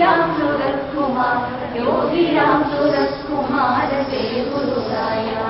योगिराम सुरत्कुमार योगिराम सुरत्कुमार ते गुरुराया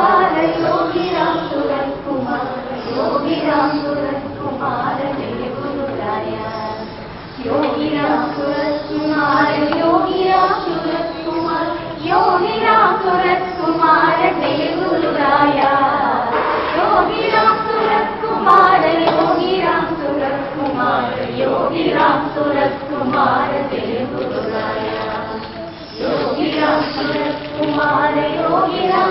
കുമാര യോഗിരാം സുരത് കുമാര യോഗിരാം സുരത് കുമാര ഗുരുരായ യോഗിരാം സുരത് കുമാര യോഗിരാം സുരത് കുമാര യോഗിരാം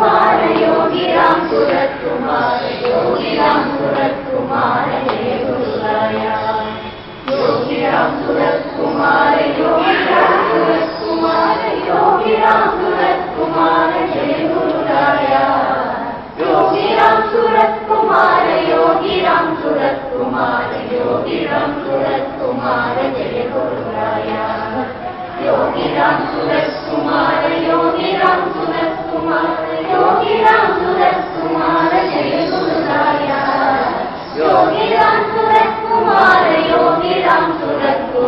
துமார யோகிராம் சுரத் யோகிராம்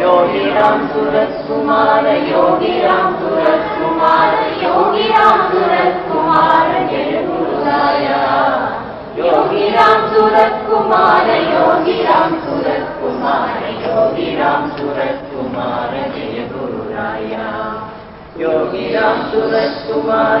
യോഗി രാം സുരത്കുമാര യോഗി രാം സുരത്കുമാര യോഗി രാം സുരത്കുമാര ജയഗുരുദായ യോഗി രാം സുരത്കുമാര യോഗി രാം സുരത്കുമാര യോഗി രാം സുരത്കുമാര ജയഗുരുദായ യോഗി Ram സുരത്കുമാര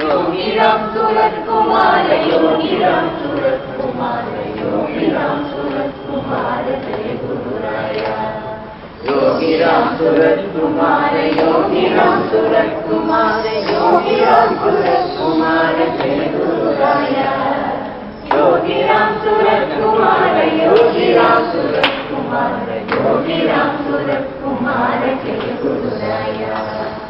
Yogi Ram Surat Kumar Jai Guru Raya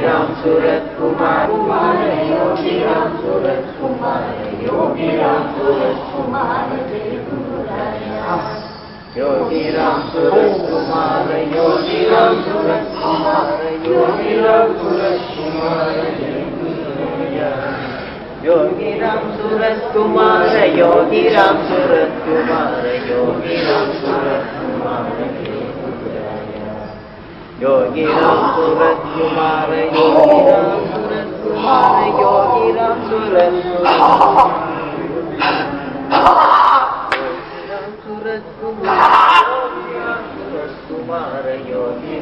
Ram Surat Kumar Yogi Ram Surat Kumar Yogi Ram Surat Kumar जय गुरुराया योगी राम सूरत कुमार कुमार योगी राम सूरत कुमार योगी राम सूरत कुमार जय गुरुराया योगी राम सूरत कुमार योगी राम सूरत कुमार योगी राम सूरत कुमार जय गुरुराया योगी राम सूरत कुमार योगी राम सूरत कुमार योगी राम सूरत कुमार योगी राम सूरत सूरत कुमार योगी राम सूरत कुमार योगी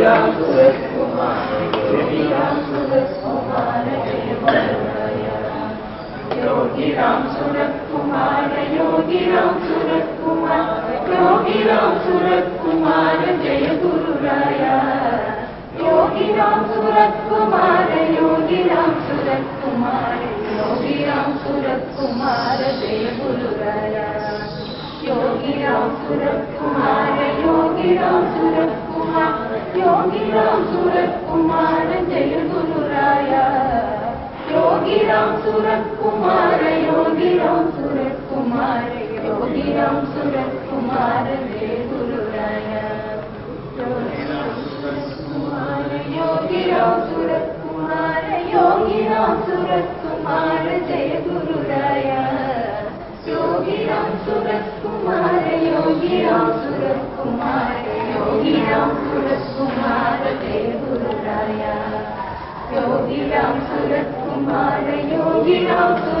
राम सूरत कुमार योगी राम सूरत कुमार योगी राम सूरत कुमार योगी सूर कुमा जय गुरु राया योगी रा सूर कुमार योगी रा सूर कुमा योगी रा जय गुरु योगी रा सूर कुमा योगी रा सूर कुमा योगी रा जय गुरु राया योगी रा सूर कुमा योगी रा योगिनं सुरत्कुमार दे गुरुराय योगिराव सुरत्कुमार योगिराव सुरत्कुमार, जय गुरुराय। योगिराम सुरत्कुमार योगिराम सुरत्कुमार योगिराम सुरत्कुमार, जय गुरुराय। योगिराम सुरत्कुमार योगिराम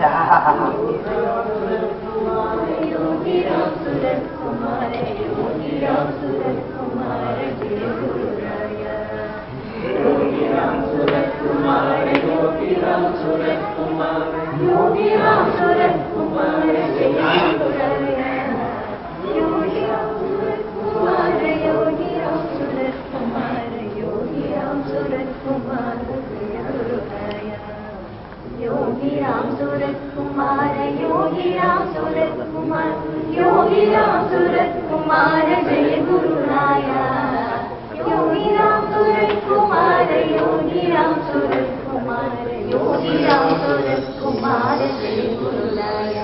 Yeah. രാം സൂരത് കുമാര യോഗി രാം സൂരത് കുമാർ യോഗി രാം സൂരത് കുമാര ജയ ഗുരുനായ യോഗി രാം സൂരത് കുമാര യോഗി രാം സൂരത് കുമാര യോഗി രാം സൂരത് കുമാര ജയ ഗുരുനായ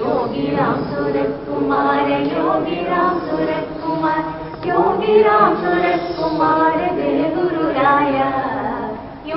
യോഗി രാം സൂരത് കുമാര യോഗി രാം സൂരത് കുമാർ യോഗി രാം സൂരത് കുമാര Jaya ഗുരുനായ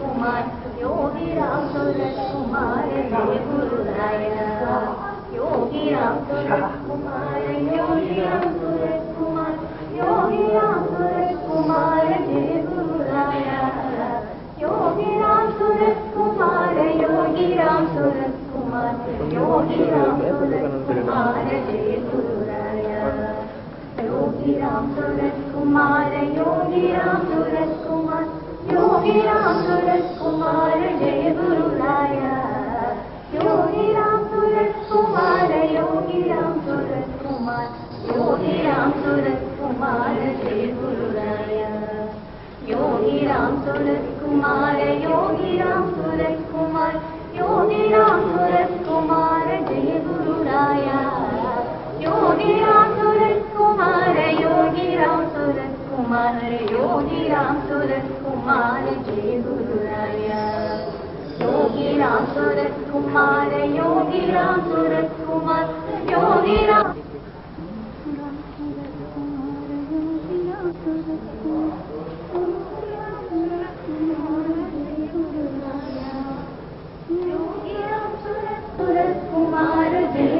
Kumar, Yogi Ram Suresh Kumar, Kumar Yogi Ram Suraj Kumar Yogi Ram Suraj Kumar जय गुरु लाया योगी राम सूरज कुमार योगी राम सूरज कुमार योगी राम सूरज कुमार जय गुरु लाया Yogi Ram Suraj Kumar Yogi Ram Suraj Kumar Yogi Ram Suraj Kumar Yogi Ram Suresh Kumar Jai Guru Raya Yogi Ram Suresh Kumar Jai Guru Raya Yogi Ram Suresh Kumar Jai Guru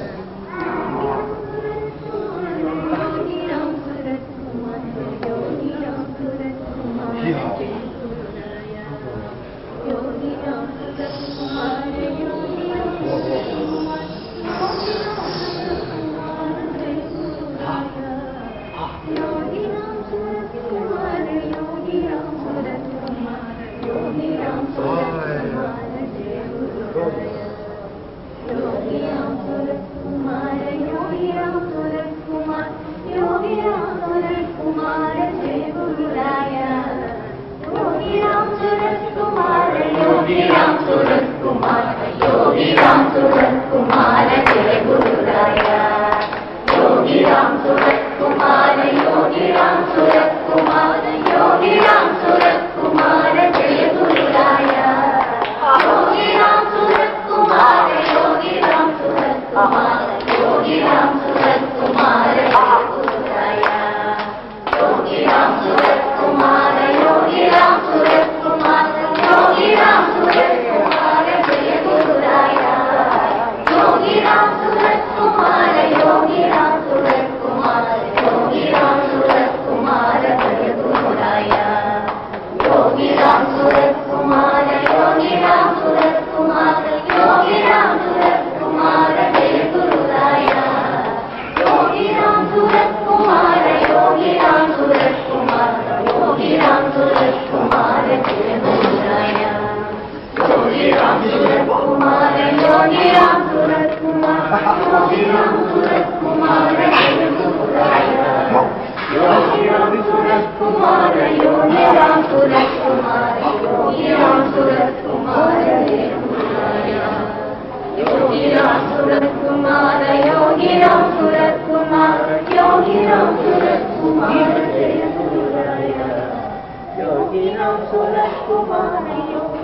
Kumara, Yogi Ram Surat Kumara. You Nam Suresh Kumar, Yogi Nam Suresh Kumar, Yogi Nam Suresh Kumar, Yogi Nam